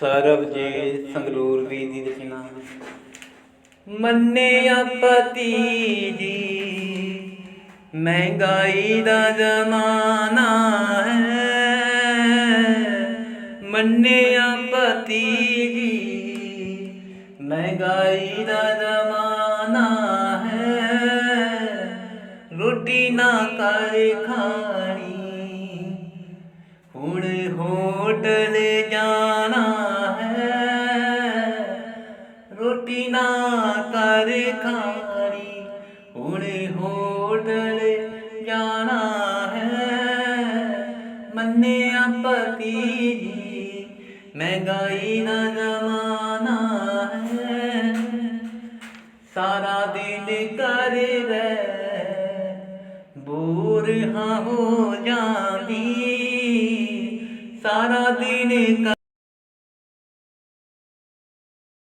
ਸਰਬਜੀਤ ਸੰਗਰੂਰ ਵੀ ਦੀ ਰਚਨਾ ਮੰਨਿਆ ਪਤੀ ਜੀ, ਮਹਿੰਗਾਈ ਦਾ ਜ਼ਮਾਨਾ ਹੈ। ਮੰਨਿਆ ਪਤੀ ਜੀ, ਮਹਿੰਗਾਈ ਦਾ ਜ਼ਮਾਨਾ ਹੈ। ਰੋਟੀ ਨਾ ਕਰ ਖਾਣੀ, ਹੁਣ ਹੋਟਲ ਜਾ ਰੋਟੀ ਨਾ ਕਰ ਖਾਣੀ। ਹੁਣ ਹੋਟਲ ਜਾਣਾ ਹੈ। ਮੰਨਿਆ ਪਤੀ ਜੀ, ਮਹਿੰਗਾਈ ਨਾ ਜ਼ਮਾਨਾ ਹੈ। ਸਾਰਾ ਦਿਨ ਕਰ ਰਹਿ, ਬੋਰ ਹਾਂ ਹੋ ਜਾਂਦੀ। ਸਾਰਾ ਦਿਨ